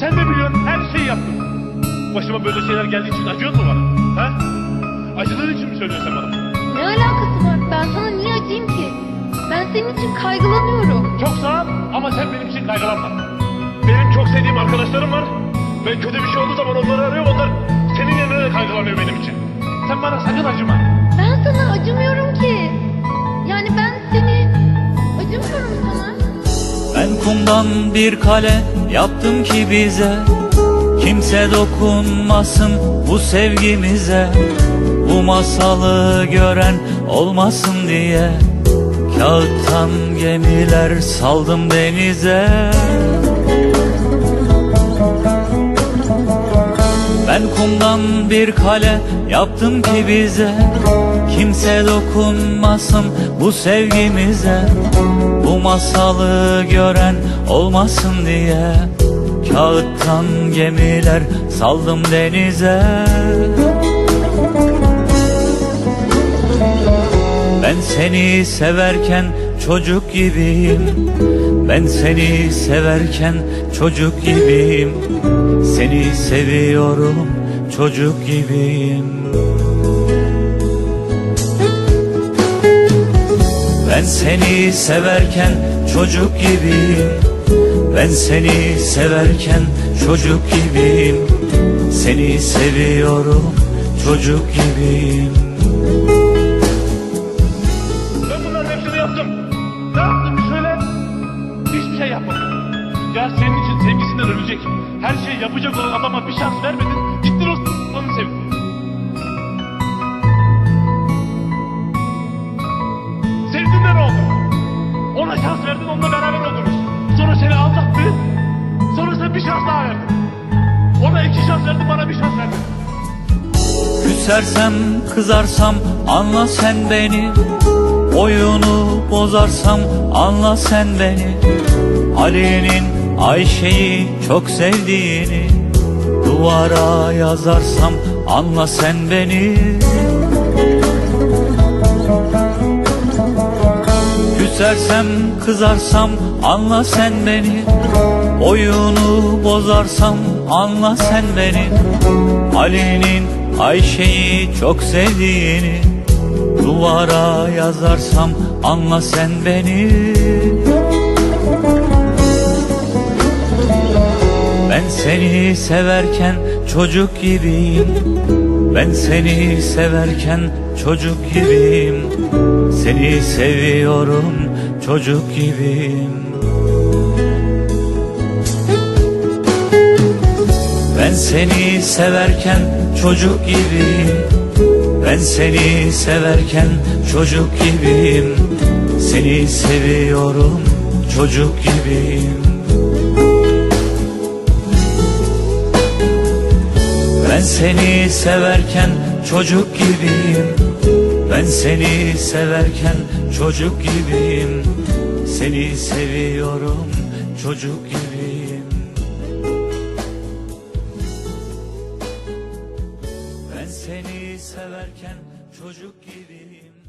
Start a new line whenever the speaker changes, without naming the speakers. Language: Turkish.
Sen de biliyorsun her şeyi yaptım. Başıma böyle şeyler geldiği için acıyor mu bana? Ha? Acıdığın için mi söylüyorsun sen bana?
Ne alakası var? Ben sana niye acıyım ki? Ben senin için kaygılanıyorum.
Çok sağ ol ama sen benim için kaygılanma. Benim çok sevdiğim arkadaşlarım var. Ben kötü bir şey olduğu zaman onları arıyorum. Onlar senin yerine de kaygılanıyor benim için. Sen bana sakın acıma.
Ben sana acımıyorum ki.
Kumdan bir kale yaptım ki bize. Kimse dokunmasın bu sevgimize. Bu masalı gören olmasın diye. Kağıttan gemiler saldım denize. Ben kumdan bir kale yaptım ki bize. Kimse dokunmasın bu sevgimize masalı gören olmasın diye Kağıttan gemiler saldım denize. Ben seni severken çocuk gibiyim. Ben seni severken çocuk gibiyim. Seni seviyorum çocuk gibiyim Ben seni severken çocuk gibiyim Ben seni severken çocuk gibiyim Seni seviyorum çocuk gibiyim
Ben bunların hepsini yaptım. Ne yaptım bir söyle. Hiçbir şey yapmadım. Ya senin için sevgisinden ölecek. Her şeyi yapacak olan adama bir şans vermedin. Gittin o s- onu sevdin. Sevdin
Küsersem kızarsam anla sen beni. Oyunu bozarsam anla sen beni. Ali'nin Ayşe'yi çok sevdiğini Duvara yazarsam anla sen beni. Küsersem kızarsam anla sen beni. Oyunu bozarsam anla sen beni. Ali'nin Ayşe'yi çok sevdiğini Duvara yazarsam anla sen beni. Ben seni severken çocuk gibiyim. Ben seni severken çocuk gibiyim. Seni seviyorum çocuk gibiyim. Ben seni severken çocuk gibiyim Ben seni severken çocuk gibiyim. Seni seviyorum çocuk gibiyim. Ben seni severken çocuk gibiyim. Ben seni severken çocuk gibiyim. Seni seviyorum çocuk gibiyim Severken çocuk gibiyim